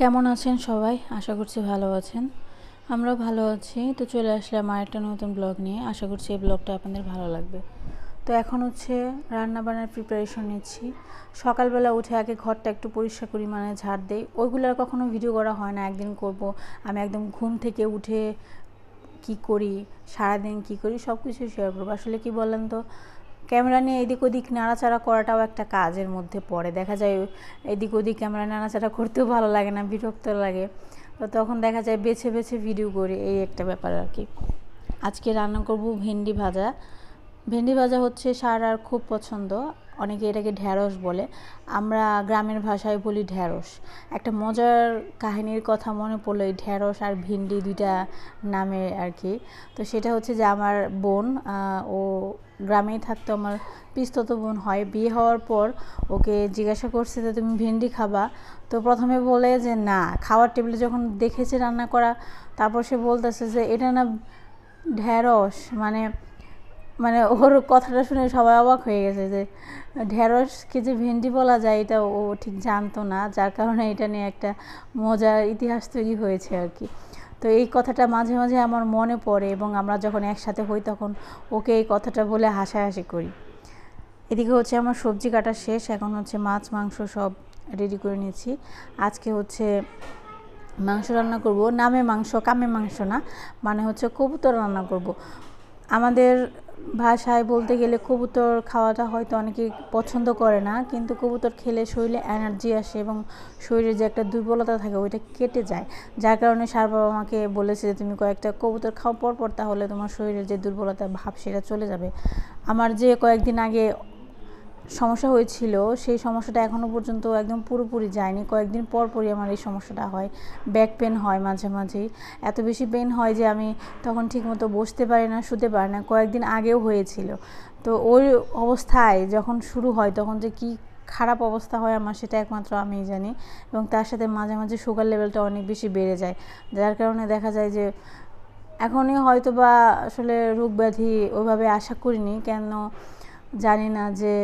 কেমন আছেন সবাই? আশা করছি ভালো আছেন। আমরাও ভালো আছি। তো চলে আসলাম আর একটা নতুন ব্লগ নিয়ে। আশা করছি এই ব্লগটা আপনাদের ভালো লাগবে। তো এখন হচ্ছে রান্না বান্নার প্রিপারেশন নিচ্ছি। সকালবেলা উঠে আগে ঘরটা একটু পরিষ্কার করি মানে ঝাড় দেই। ওইগুলো আর কখনো ভিডিও করা হয় না, একদিন করব। আমি একদম ঘুম থেকে উঠে কি করি, সারাদিন কি করি সব কিছু শেয়ার করব। আসলে কি বলেন তো? ক্যামেরা নিয়ে এদিক ওদিক নাড়াচাড়া করাটাও একটা কাজের মধ্যে পড়ে। দেখা যায় এদিক ওদিক ক্যামেরা নাড়াচাড়া করতেও ভালো লাগে না, বিরক্ত লাগে। তো তখন দেখা যায় বেছে বেছে ভিডিও করি, এই একটা ব্যাপার আর কি। আজকে রান্না করব ভেন্ডি ভাজা। ভেন্ডি ভাজা হচ্ছে সারার খুব পছন্দ। অনেকে এটাকে ঢ্যাঁড়স বলে। আমরা গ্রামের ভাষায় বলি ঢ্যাঁড়স। একটা মজার কাহিনীর কথা মনে পড়ল এই ঢ্যাঁড়স আর ভিন্ডি দুইটা নামে আর কি তো সেটা হচ্ছে যে আমার বোন ও গ্রামেই থাকতো, আমার পিস্তত বোন হয়। বিয়ে হওয়ার পর ওকে জিজ্ঞাসা করছে যে, তুমি ভেন্ডি খাবা? তো প্রথমে বলে যে, না। খাওয়ার টেবিলে যখন দেখেছে রান্না করা, তারপর সে বলতেছে যে, এটা না ঢ্যাঁড়স? মানে মানে ওর কথাটা শুনে সবাই অবাক হয়ে গেছে যে ঢ্যাঁড়সকে যে ভেন্ডি বলা যায়, এটা ও ঠিক জানতো না, যার কারণে এটা নিয়ে একটা মজার ইতিহাস তৈরি হয়েছে আর কি। তো এই কথাটা মাঝে মাঝে আমার মনে পড়ে এবং আমরা যখন একসাথে হই তখন ওকে এই কথাটা বলে হাসাহাসি করি। এদিকে হচ্ছে আমার সবজি কাটা শেষ, এখন হচ্ছে মাছ, মাংস সব রেডি করে নিয়েছি। আজকে হচ্ছে মাংস রান্না করব, নামে মাংস, কামে মাংস না মানে হচ্ছে কবুতর রান্না করব। আমাদের ভাষায় বলতে গেলে কবুতর খাওয়াটা হয়তো অনেকে পছন্দ করে না, কিন্তু কবুতর খেলে শরীরে এনার্জি আসে এবং শরীরে যে একটা দুর্বলতা থাকে ওইটা কেটে যায়। যার কারণে সার বাবা আমাকে বলেছে যে, তুমি কয়েকটা কবুতর খাও পর পর তাহলে তোমার শরীরের যে দুর্বলতা ভাব সেটা চলে যাবে। আমার যে কয়েকদিন আগে সমস্যা হয়েছিল, সেই সমস্যাটা এখনও পর্যন্ত একদম পুরোপুরি যায়নি। কয়েকদিন পর পরই আমার এই সমস্যাটা হয়। ব্যাক পেন হয় মাঝে মাঝেই। এত বেশি পেন হয় যে আমি তখন ঠিকমতো বসতে পারি না, শুতে পারি না। কয়েকদিন আগেও হয়েছিল। তো ওই অবস্থায় যখন শুরু হয় তখন যে কী খারাপ অবস্থা হয় আমার সেটা একমাত্র আমিই জানি এবং তার সাথে মাঝে মাঝে সুগার লেভেলটা অনেক বেশি বেড়ে যায়। যার কারণে দেখা যায় যে এখনই হয়তো বা আসলে রোগ ব্যাধি ওইভাবে আশা করিনি। কেন জানি না যে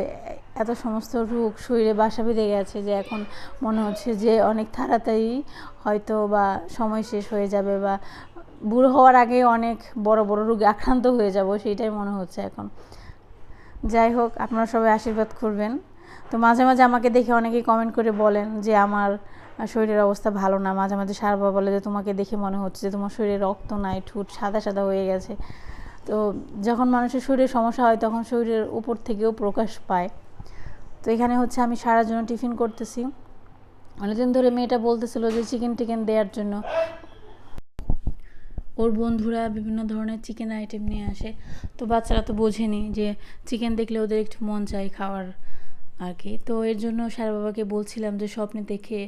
এত সমস্ত রোগ শরীরে বাসা বেঁধে গেছে যে এখন মনে হচ্ছে যে অনেক তাড়াতাড়ি হয়তো বা সময় শেষ হয়ে যাবে বা বুড়ো হওয়ার আগে অনেক বড় বড় রোগে আক্রান্ত হয়ে যাব, সেইটাই মনে হচ্ছে এখন। যাই হোক, আপনারা সবাই আশীর্বাদ করবেন। তো মাঝে মাঝে আমাকে দেখে অনেকেই কমেন্ট করে বলেন যে আমার শরীরের অবস্থা ভালো না। মাঝে মাঝে সারবা বলে যে, তোমাকে দেখে মনে হচ্ছে যে তোমার শরীরে রক্ত নাই, ঠুট সাদা সাদা হয়ে গেছে। তো যখন মানুষের শরীরে সমস্যা হয়, তখন শরীরের উপর থেকেও প্রকাশ পায়। তো এখানে হচ্ছে আমি সারা জন্য টিফিন করতেছি। অনেকদিন ধরে মেয়েটা বলতেছিল যে চিকেন টিকেন দেওয়ার জন্য। ওর বন্ধুরা বিভিন্ন ধরনের চিকেন আইটেম নিয়ে আসে। তো বাচ্চারা তো বোঝেনি যে চিকেন দেখলে ওদের একটু মন চাই খাওয়ার আর কি। তো এর জন্য সারা বাবাকে বলছিলাম যে স্বপ্নে দেখে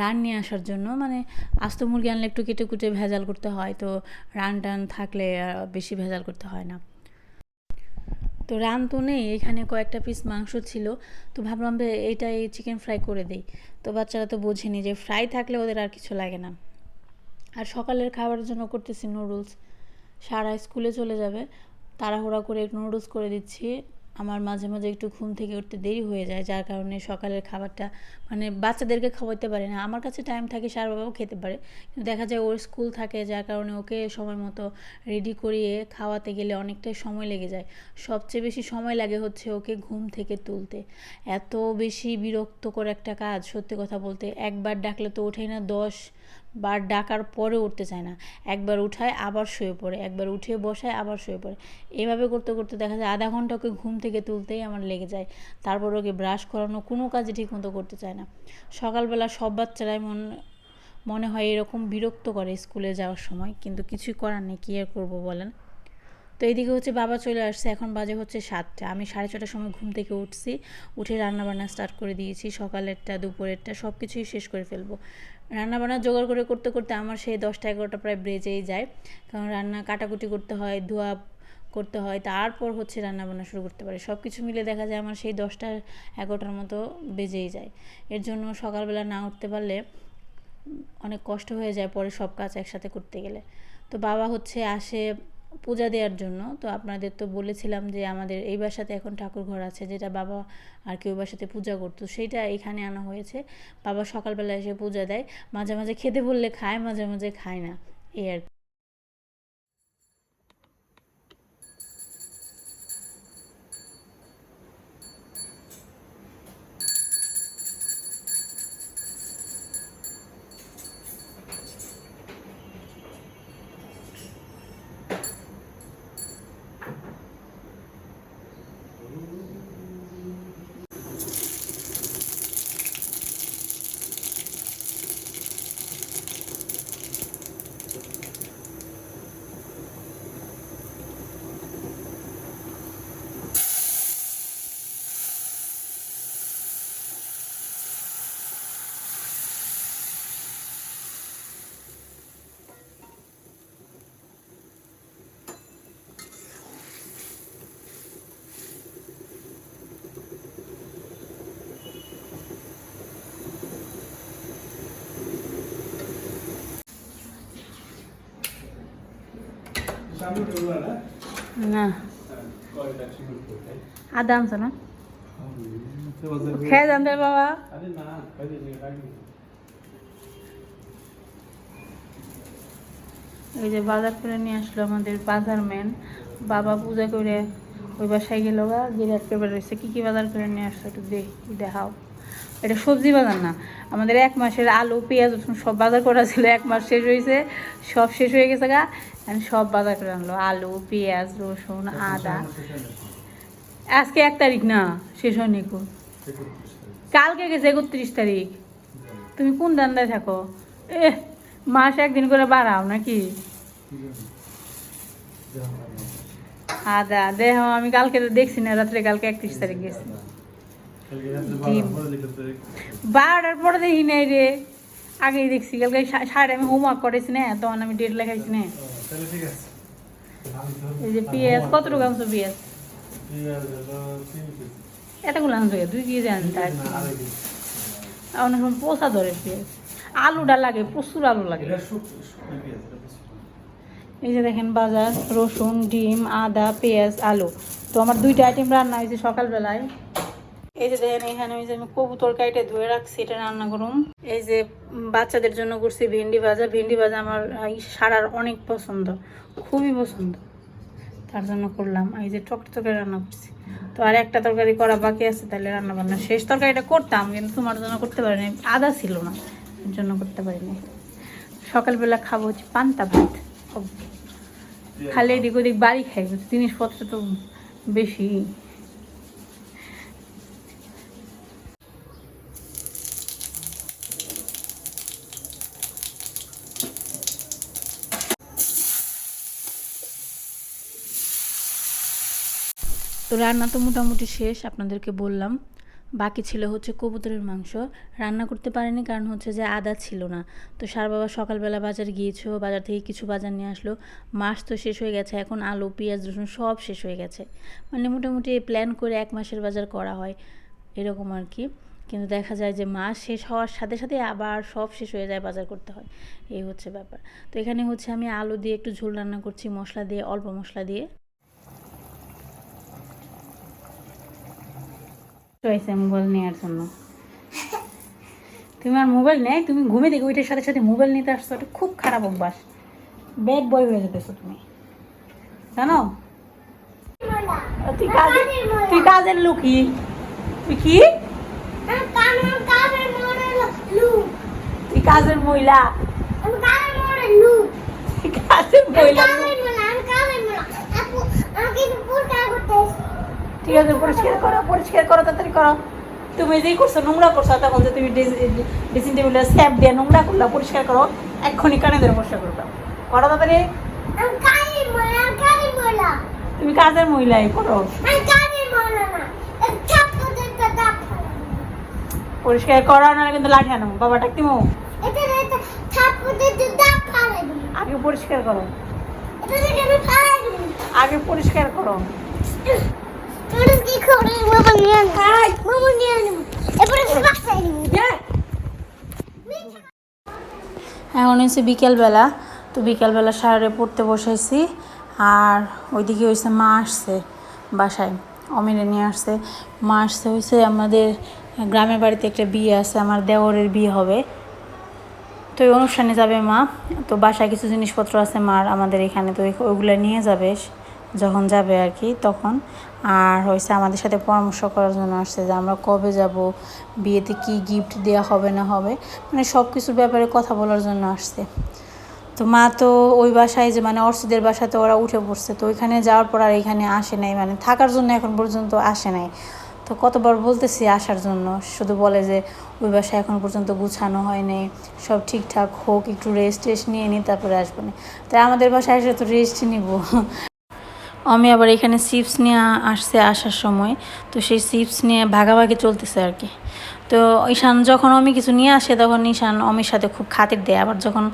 রান নিয়ে আসার জন্য। মানে আস্ত মুরগি আনলে একটু কেটে কুটে ভেজাল করতে হয়। তো রান টান থাকলে বেশি ভেজাল করতে হয় না। তো রান তো নেই, এখানে কয়েকটা পিস মাংস ছিল। তো ভাবলাম যে এই চিকেন ফ্রাই করে দেই। তো বাচ্চারা তো বোঝেনি যে ফ্রাই থাকলে ওদের আর কিছু লাগে না। আর সকালের খাবারের জন্য করতেছি নুডলস সারা স্কুলে চলে যাবে। তাড়াহুড়া করে নুডলস করে দিচ্ছি। আমার মাঝে মাঝে একটু ঘুম থেকে উঠতে দেরি হয়ে যায়, যার কারণে সকালের খাবারটা মানে বাচ্চাদেরকে খাওয়াতে পারে না। আমার কাছে টাইম থাকে, সার বাবাও খেতে পারে। কিন্তু দেখা যায় ওর স্কুল থাকে, যার কারণে ওকে সময় মতো রেডি করিয়ে খাওয়াতে গেলে অনেকটাই সময় লেগে যায়। সবচেয়ে বেশি সময় লাগে হচ্ছে ওকে ঘুম থেকে তুলতে। এত বেশি বিরক্তকর একটা কাজ, সত্যি কথা বলতে। একবার ডাকলে তো ওঠেই না দশ বার ডাকার পরে উঠতে চায় না। একবার উঠায়, আবার শুয়ে পড়ে। একবার উঠে বসায়, আবার শুয়ে পড়ে। এভাবে করতে করতে দেখা যায় আধা ঘণ্টা ওকে ঘুম থেকে তুলতেই আমার লেগে যায়। তারপর ওকে ব্রাশ করানো কোনো কাজে ঠিক মতো করতে চায় না। সকালবেলা সব বাচ্চারাই মন, মনে হয় এরকম বিরক্ত করে স্কুলে যাওয়ার সময়। কিন্তু কিছুই করার নেই, কী আর করব বলেন? তো এইদিকে হচ্ছে বাবা চলে আসছে, এখন বাজে হচ্ছে সাতটা। আমি সাড়ে ছটার সময় ঘুম থেকে উঠছি, উঠে রান্নাবান্না স্টার্ট করে দিয়েছি, সকালেরটা, দুপুরেরটা সব কিছুই শেষ করে ফেলব। রান্নাবান্না জোগাড় করে করতে করতে আমার সেই দশটা এগারোটা প্রায় বেজেই যায়। কারণ রান্না কাটাকুটি করতে হয়, ধোয়া করতে হয়, তারপর হচ্ছে রান্না বান্না শুরু করতে পারে। সব কিছু মিলে দেখা যায় আমার সেই দশটা এগারোটার মতো বেজেই যায়। এর জন্য সকালবেলা না উঠতে পারলে অনেক কষ্ট হয়ে যায় পরে সব কাজ একসাথে করতে গেলে। তো বাবা হচ্ছে আসে পূজা দেওয়ার জন্য তো আপনাদের তো বলেছিলাম যে আমাদের এই বাসাতে এখন ঠাকুর ঘর আছে, যেটা বাবা আর কেউ বাসাতে পূজা করতো, সেইটা এখানে আনা হয়েছে বাবা সকালবেলা এসে পূজা দেয়, মাঝে মাঝে খেতে বললে খায়, মাঝে মাঝে খায় না, এই আর কি। না। আদা আনছো না খেয়ে বাবা। এই যে বাজার করে নিয়ে আসলো আমাদের বাজার ম্যান। বাবা পূজা করে ওই বাসায় গেল গা, গিয়ে আজকে বেরোচ্ছে কী কী বাজার করে নিয়ে আসছো একটু দেখি দেখাও। এটা সবজি বাজার না। আমাদের এক মাসের আলু পেঁয়াজ রসুন সব বাজার করা ছিল এক মাস শেষ হয়েছে সব শেষ হয়ে গেছে গা। আমি সব বাজার করে আনলো আলু পেঁয়াজ রসুন আদা। আজকে এক তারিখ না শেষ হয়নি কালকে গেছে একত্রিশ তারিখ। তুমি কোন দান্দায় থাকো? এ মাস একদিন করে বাড়াও নাকি? আদা দেহ আমি কালকে তো দেখছি না রাত্রে কালকে একত্রিশ তারিখ গেছি। বারোটার পরে দেখি নাই রে। আগেই দেখছি কালকে সাড়ে আমি হোমওয়ার্ক করেছি না তখন আমি ডেট লেখাইছি না। এই যে পেঁয়াজ কত টাকা আনছো পেঁয়াজ? এতগুলো আনছো কে? দুই কেজি আনতে অনেক সময় পোষা ধরে পেঁয়াজ। আলুটা লাগে প্রচুর আলু লাগে। এই যে দেখেন বাজার রসুন ডিম আদা পেঁয়াজ আলু। তো আমার দুইটা আইটেম রান্না হয়েছে সকালবেলায়। এই যে দেখেন, এখানে ওই যে আমি কবুতর কাইটে ধুয়ে রাখছি, এটা রান্না করুন এই যে বাচ্চাদের জন্য করছি ভেন্ডি ভাজা। ভেন্ডি ভাজা আমার সারার অনেক পছন্দ, খুবই পছন্দ। তার জন্য করলাম। এই যে টক তরকারি রান্না করছি। তো আর একটা তরকারি করা বাকি আছে, তাহলে রান্না বান্না শেষ। তরকারিটা করতাম, কিন্তু তোমার জন্য করতে পারিনি। আদা ছিল না জন্য করতে পারিনি। সকালবেলা খাব হচ্ছে পান্তা ভাত। খালি এদিক ওদিক বাড়ি খাই, জিনিসপত্র তো বেশি রান্না তো মোটামুটি শেষ, আপনাদেরকে বললাম। বাকি ছিল হচ্ছে কবুতরের মাংস। রান্না করতে পারেনি কারণ হচ্ছে যে আদা ছিল না। তো সার বাবা সকালবেলা বাজার গিয়েছো বাজার থেকে কিছু বাজার নিয়ে আসলো। মাস তো শেষ হয়ে গেছে, এখন আলু, পেঁয়াজ, রসুন সব শেষ হয়ে গেছে। মানে মোটামুটি প্ল্যান করে এক মাসের বাজার করা হয়, এরকম আর কি। কিন্তু দেখা যায় যে মাস শেষ হওয়ার সাথে সাথে আবার সব শেষ হয়ে যায় বাজার করতে হয়। এই হচ্ছে ব্যাপার। তো এখানে হচ্ছে আমি আলু দিয়ে একটু ঝোল রান্না করছি, মশলা দিয়ে, অল্প মশলা দিয়ে। হয়েছে মোবাইল নেওয়ার জন্য। তুমি আর মোবাইল নেই তুমি ঘুমে দেখে ওইটার সাথে সাথে মোবাইল নিতে আসছো এটা খুব খারাপ অভ্যাস। ব্যাড বয় হয়ে যেতেছো তুমি। জানো? তুই কাজের তুই কাজের লুকি তুই কি? তুই কাজের মহিলা। কাজের মহিলা। ঠিক আছে পরিষ্কার করো পরিষ্কার করো তাড়াতাড়ি করো। তুমি যেই করছ নোংরা করছ তখন যে তুমি ড্রেসিং টেবিলে স্যাপ দিয়ে নোংরা করলা পরিষ্কার করো এক্ষুনি কানে ধরে পরিষ্কার করো করো তাড়াতাড়ি। তুমি কাজের মহিলাই করো। পরিষ্কার করো না কিন্তু লাঠি আনো বাবা ডাকতিমো আগে পরিষ্কার করো। আগে পরিষ্কার করো। এখন হচ্ছে বিকেলবেলা। তো বিকেলবেলা সারে পড়তে বসাইছি আর ওইদিকে হয়েছে মা আসছে বাসায়। অমিনে নিয়ে আসছে। মা আসছে হয়েছে আমাদের গ্রামের বাড়িতে একটা বিয়ে আছে। আমার দেওরের বিয়ে হবে। তো এই অনুষ্ঠানে যাবে মা। তো বাসায় কিছু জিনিসপত্র আছে মার আমাদের এখানে। তো ওইগুলো নিয়ে যাবে। যখন যাবে আর কি, তখন। আর হয়েছে আমাদের সাথে পরামর্শ করার জন্য আসছে যে আমরা কবে যাব, বিয়েতে কি গিফট দেওয়া হবে না হবে মানে সব কিছুর ব্যাপারে কথা বলার জন্য আসছে। তো মা তো ওই বাসায় যে মানে অর্ষিদের বাসাতে ওরা উঠে পড়ছে, তো ওইখানে যাওয়ার পর আর এখানে আসে নাই মানে থাকার জন্য এখন পর্যন্ত আসে নাই। তো কতবার বলতেছি আসার জন্য, শুধু বলে যে ওই বাসায় এখন পর্যন্ত গুছানো হয়নি সব ঠিকঠাক হোক, একটু রেস্ট টেস্ট নিয়ে নিই তারপরে আসব না। তাই আমাদের বাসায় এসে তো রেস্ট নিব। আমি আবার এখানে চিপস নিয়ে আসছে আসার সময়, তো সেই চিপস নিয়ে ভাগাভাগি চলতেছে আর কি। তো ঈশান যখন আমি কিছু নিয়ে আসে, তখন ঈশান অমির সাথে খুব খাতির দেয়। আবার যখন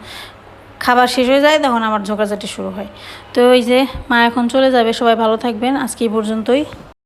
খাবার শেষ হয়ে যায়, তখন আবার ঝোঁকাঝাটি শুরু হয়। তো ওই যে মা এখন চলে যাবে, সবাই ভালো থাকবেন। আজকে এই পর্যন্তই।